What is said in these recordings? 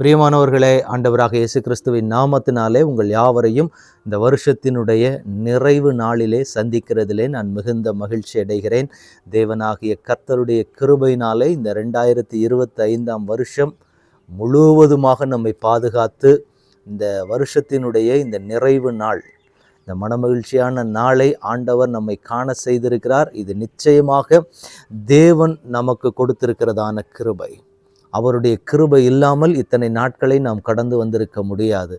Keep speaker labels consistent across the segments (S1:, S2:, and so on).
S1: பிரியமானவர்களே ஆண்டவராக இயேசு கிறிஸ்துவின் நாமத்தினாலே உங்கள் யாவரையும் இந்த வருஷத்தினுடைய நிறைவு நாளிலே சந்திக்கிறதிலே நான் மிகுந்த மகிழ்ச்சி அடைகிறேன். தேவனாகிய கர்த்தருடைய கிருபையினாலே இந்த ரெண்டாயிரத்தி இருபத்தி ஐந்தாம் வருஷம் முழுவதுமாக நம்மை பாதுகாத்து இந்த வருஷத்தினுடைய இந்த நிறைவு நாள் இந்த மனமகிழ்ச்சியான நாளை ஆண்டவர் நம்மை காண செய்திருக்கிறார். இது நிச்சயமாக தேவன் நமக்கு கொடுத்திருக்கிறதான கிருபை. அவருடைய கிருபை இல்லாமல் இத்தனை நாட்களை நாம் கடந்து வந்திருக்க முடியாது.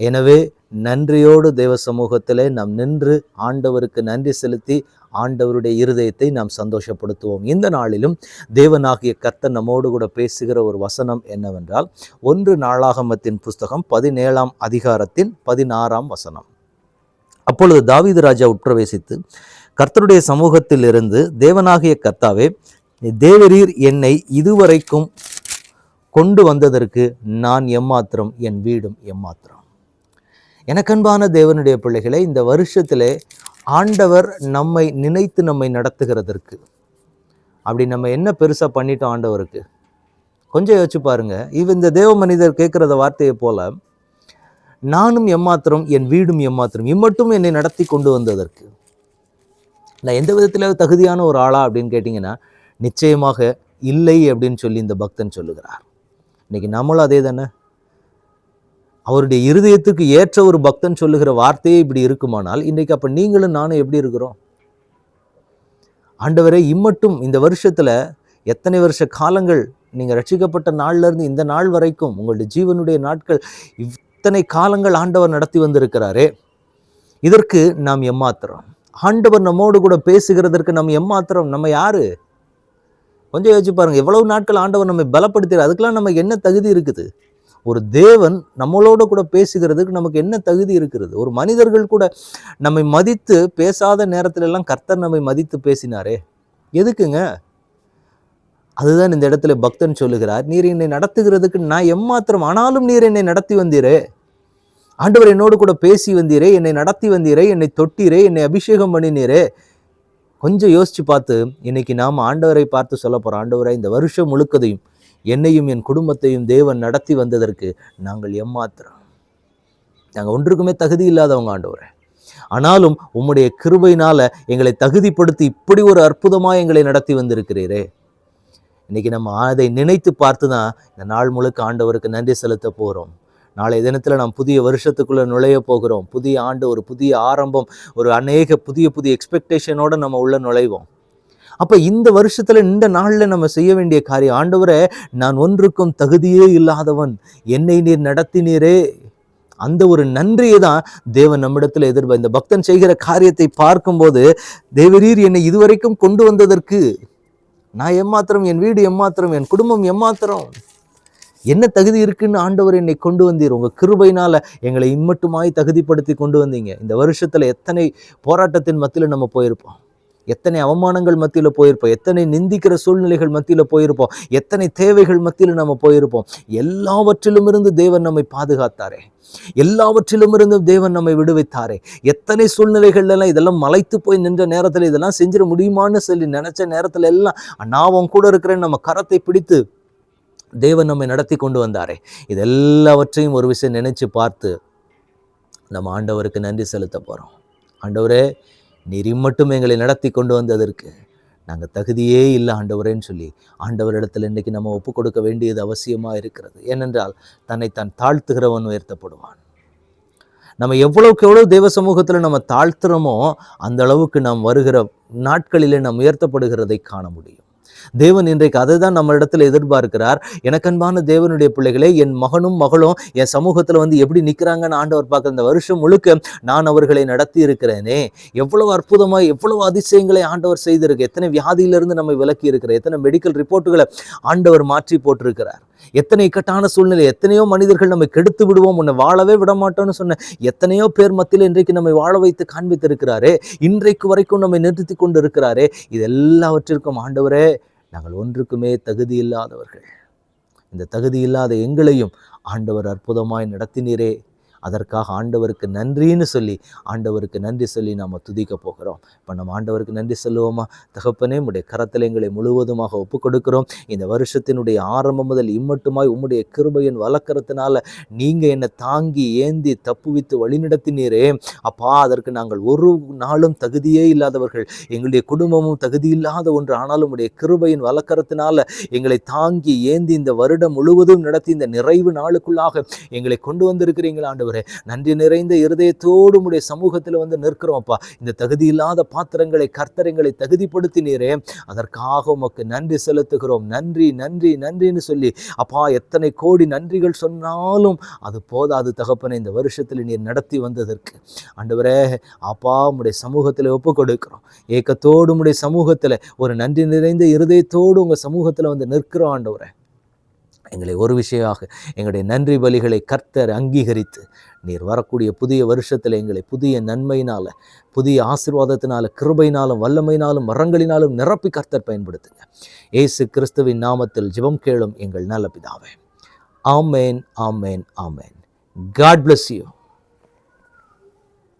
S1: எனவே நன்றியோடு தேவ சமூகத்திலே நாம் நின்று ஆண்டவருக்கு நன்றி செலுத்தி ஆண்டவருடைய இருதயத்தை நாம் சந்தோஷப்படுத்துவோம். இந்த நாளிலும் தேவனாகிய கர்த்தர் நம்மோடு கூட பேசுகிற ஒரு வசனம் என்னவென்றால் ஒன்று நாளாகமத்தின் புஸ்தகம் பதினேழாம் அதிகாரத்தின் பதினாறாம் வசனம். அப்பொழுது தாவீது ராஜா உட்பிரவேசித்து கர்த்தருடைய சமூகத்தில் இருந்து தேவனாகிய கர்த்தாவே தேவரீர் என்னை இதுவரைக்கும் கொண்டு வந்ததற்கு நான் எம்மாத்திரம் என் வீடும் எம்மாத்திரம். எனக்கன்பான தேவனுடைய பிள்ளைகளை இந்த வருஷத்திலே ஆண்டவர் நம்மை நினைத்து நம்மை நடத்துகிறதற்கு. அப்படி நம்ம என்ன பெருசாக பண்ணிட்டோம் ஆண்டவருக்கு? கொஞ்சம் யோசிச்சு பாருங்க. இவ இந்த தேவ மனிதர் கேட்குறத வார்த்தையை போல நானும் எம்மாத்திரம் என் வீடும் எம்மாத்திரம் இம்மட்டும் என்னை நடத்தி கொண்டு வந்ததற்கு. நான் எந்த விதத்தில் தகுதியான ஒரு ஆளா அப்படின்னு கேட்டிங்கன்னா நிச்சயமாக இல்லை அப்படின்னு சொல்லி இந்த பக்தன் சொல்லுகிறார். இன்றைக்கி நம்மளும் அதே தானே? அவருடைய இருதயத்துக்கு ஏற்ற ஒரு பக்தன் சொல்லுகிற வார்த்தையே இப்படி இருக்குமானால் இன்றைக்கு அப்போ நீங்களும் நானும் எப்படி இருக்கிறோம்? ஆண்டவரே இம்மட்டும் இந்த வருஷத்தில் எத்தனை வருஷ காலங்கள் நீங்கள் ரட்சிக்கப்பட்ட நாள்லேருந்து இந்த நாள் வரைக்கும் உங்களுடைய ஜீவனுடைய நாட்கள் இத்தனை காலங்கள் ஆண்டவர் நடத்தி வந்திருக்கிறாரே. இதற்கு நாம் எம்மாத்திரம். ஆண்டவர் நம்மோடு கூட பேசுகிறதற்கு நம்ம எம்மாத்திரம்? நம்ம யாரு? கொஞ்சம் யோசிச்சு பாருங்கள் எவ்வளவு நாட்கள் ஆண்டவர் நம்மை பலப்படுத்துகிறார். அதுக்கெல்லாம் நமக்கு என்ன தகுதி இருக்குது? ஒரு தேவன் நம்மளோட கூட பேசுகிறதுக்கு நமக்கு என்ன தகுதி இருக்கிறது? ஒரு மனிதர்கள் கூட நம்மை மதித்து பேசாத நேரத்திலெல்லாம் கர்த்தர் நம்மை மதித்து பேசினாரே. எதுக்குங்க? அதுதான் இந்த இடத்துல பக்தன் சொல்லுகிறார். நீர் என்னை நடத்துகிறதுக்கு நான் எம்மாத்திரம் ஆனாலும் நீர் என்னை நடத்தி வந்தீரே. ஆண்டவர் என்னோடு கூட பேசி வந்தீரே. என்னை நடத்தி வந்தீரே. என்னை தொட்டீரே. என்னை அபிஷேகம் பண்ணினீரே. கொஞ்சம் யோசித்து பார்த்து இன்னைக்கு நாம் ஆண்டவரை பார்த்து சொல்ல போகிறோம் ஆண்டவரை இந்த வருஷம் முழுக்கதையும் என்னையும் என் குடும்பத்தையும் தேவன் நடத்தி வந்ததற்கு நாங்கள் எம்மாத்திரம். நாங்கள் ஒன்றுக்குமே தகுதி இல்லாதவங்க ஆண்டவரை. ஆனாலும் உம்முடைய கிருபையினால் எங்களை தகுதிப்படுத்தி இப்படி ஒரு அற்புதமாக எங்களை நடத்தி வந்திருக்கிறீரே. இன்னைக்கு நம்ம அதை நினைத்து பார்த்து தான் இந்த நாள் முழுக்க ஆண்டவருக்கு நன்றி செலுத்த போகிறோம் நாளைய தினத்தில் நாம் புதிய வருஷத்துக்குள்ளே நுழைய போகிறோம். புதிய ஆண்டு ஒரு புதிய ஆரம்பம் ஒரு அநேக புதிய புதிய எக்ஸ்பெக்டேஷனோடு நம்ம உள்ள நுழைவோம். அப்போ இந்த வருஷத்தில் இந்த நாளில் நம்ம செய்ய வேண்டிய காரியம் ஆண்டவரை நான் ஒன்றுக்கும் தகுதியே இல்லாதவன் என்னை நீர் நடத்தினீரே. அந்த ஒரு நன்றியை தான் தேவன் நம்மிடத்தில் எதிர்பார் இந்த பக்தன் செய்கிற காரியத்தை பார்க்கும்போது தேவரீர் என்னை இதுவரைக்கும் கொண்டு வந்ததற்கு நான் எம்மாத்திரம் என் வீடு எம்மாத்திரம் என் குடும்பம் எம்மாத்திரம் என்ன தகுதி இருக்குன்னு ஆண்டவர் என்னை கொண்டு வந்தீர்? உங்கள் கிருபையினால எங்களை இம்மட்டுமாய் தகுதிப்படுத்தி கொண்டு வந்தீங்க. இந்த வருஷத்தில் எத்தனை போராட்டத்தின் மத்தியில் நம்ம போயிருப்போம்? எத்தனை அவமானங்கள் மத்தியில் போயிருப்போம்? எத்தனை நிந்திக்கிற சூழ்நிலைகள் மத்தியில் போயிருப்போம்? எத்தனை தேவைகள் மத்தியில் நம்ம போயிருப்போம்? எல்லாவற்றிலும் இருந்து தேவன் நம்மை பாதுகாத்தாரே. எல்லாவற்றிலுமிருந்து தேவன் நம்மை விடுவித்தாரே. எத்தனை சூழ்நிலைகள்லாம் இதெல்லாம் மலைத்து போய் நின்ற நேரத்தில் இதெல்லாம் செஞ்சிட முடியுமான்னு சொல்லி நினைச்ச நேரத்தில் எல்லாம் நான் உன் கூட இருக்கிறேன் நம்ம கரத்தை பிடித்து தேவன் நம்மை நடத்தி கொண்டு வந்தாரே. இது எல்லாவற்றையும் ஒரு விஷயம் நினைச்சு பார்த்து நம்ம ஆண்டவருக்கு நன்றி செலுத்த போகிறோம் ஆண்டவரே நீர் மட்டும் எங்களை நடத்தி கொண்டு வந்ததற்கு நாங்கள் தகுதியே இல்லை ஆண்டவரேன்னு சொல்லி ஆண்டவரிடத்தில் இன்றைக்கி நம்ம ஒப்பு கொடுக்க வேண்டியது அவசியமாக இருக்கிறது. ஏனென்றால் தன்னை தான் தாழ்த்துகிறவன் உயர்த்தப்படுவான். நம்ம எவ்வளவுக்கு எவ்வளோ தெய்வ சமூகத்தில் நம்ம தாழ்த்துறோமோ அந்த அளவுக்கு நாம் வருகிற நாட்களிலே நாம் உயர்த்தப்படுகிறதை காண முடியும். தேவன் இன்றைக்கு அதை தான் நம்ம இடத்துல எதிர்பார்க்கிறார். எனக்கன்பான தேவனுடைய பிள்ளைகளே என் மகனும் மகளும் என் சமூகத்தில் வந்து எப்படி நிற்கிறாங்கன்னு ஆண்டவர் பார்க்குற இந்த வருஷம் முழுக்க நான் அவர்களை நடத்தி இருக்கிறேனே எவ்வளவு அற்புதமாக எவ்வளவு அதிசயங்களை ஆண்டவர் செய்திருக்கு. எத்தனை வியாதியிலிருந்து நம்மை விலக்கி இருக்கிற எத்தனை மெடிக்கல் ரிப்போர்ட்டுகளை ஆண்டவர் மாற்றி போட்டிருக்கிறார். எத்தனை இக்கட்டான சூழ்நிலை எத்தனையோ மனிதர்கள் நம்மை கெடுத்து விடுவோம் உன்னை வாழவே விட மாட்டோம்னு சொன்ன எத்தனையோ பேர் மத்தியில் இன்றைக்கு நம்மை வாழ வைத்து காண்பித்திருக்கிறாரே இன்றைக்கு வரைக்கும் நம்மை நிறுத்தி கொண்டு இருக்கிறாரே இது எல்லாவற்றிற்கும் ஆண்டவரே நாங்கள் ஒன்றுக்குமே தகுதி இல்லாதவர்கள். இந்த தகுதி இல்லாத எங்களையும் ஆண்டவர் அற்புதமாய் நடத்தினீரே அதற்காக ஆண்டவருக்கு நன்றின்னு சொல்லி ஆண்டவருக்கு நன்றி சொல்லி நாம் துதிக்க போகிறோம். இப்போ நம்ம ஆண்டவருக்கு நன்றி சொல்லுவோமா? தகப்பனே உடைய கரத்தில் எங்களை முழுவதுமாக ஒப்பு கொடுக்கிறோம் இந்த வருஷத்தினுடைய ஆரம்பம் முதல் இம்மட்டுமாய் உம்முடைய கிருபையின் வளர்க்கறதுனால நீங்கள் என்னை தாங்கி ஏந்தி தப்புவித்து வழிநடத்தினீரே. அப்பா அதற்கு நாங்கள் ஒரு நாளும் தகுதியே இல்லாதவர்கள். எங்களுடைய குடும்பமும் தகுதி இல்லாத ஒன்று. ஆனாலும் உடைய கிருபையின் வளர்க்கறதுனால எங்களை தாங்கி ஏந்தி இந்த வருடம் முழுவதும் நடத்தி இந்த நிறைவு நாளுக்குள்ளாக எங்களை கொண்டு வந்திருக்கிறீங்களா ஆண்டவர். நன்றி நிறைந்த இருதயத்தோடு உடைய சமூகத்தில் வந்து நிற்கிறோம் அப்பா. இந்த தகுதி இல்லாத பாத்திரங்களை கர்த்தரங்களை தகுதிப்படுத்தினீரே. அதற்காக உமக்கு நன்றி செலுத்துகிறோம். நன்றி நன்றி நன்றின்னு சொல்லி அப்பா எத்தனை கோடி நன்றிகள் சொன்னாலும் அது போதாது தகப்பனை இந்த வருஷத்தில் நீர் நடத்தி வந்ததற்கு. ஆண்டவரே அப்பா உடைய சமூகத்தில் ஒப்பு கொடுக்கிறோம் ஏக்கத்தோடு உடைய சமூகத்தில் ஒரு நன்றி நிறைந்த இருதயத்தோடு உங்கள் சமூகத்தில் வந்து நிற்கிறோம் ஆண்டவரே. எங்களை ஒரு விஷயமாக எங்களுடைய நன்றி பலிகளை கர்த்தர் அங்கீகரித்து நீர் வரக்கூடிய புதிய வருஷத்தில் எங்களை புதிய நன்மையினால் புதிய ஆசிர்வாதத்தினால கிருபையினாலும் வல்லமையினாலும் மரங்களினாலும் நிரப்பி கர்த்தர் பயன்படுத்துங்க. ஏசு கிறிஸ்துவின் நாமத்தில் ஜெபம் கேளும் எங்கள் நல்ல பிதாவே. ஆமேன் ஆமேன் ஆமேன். God bless you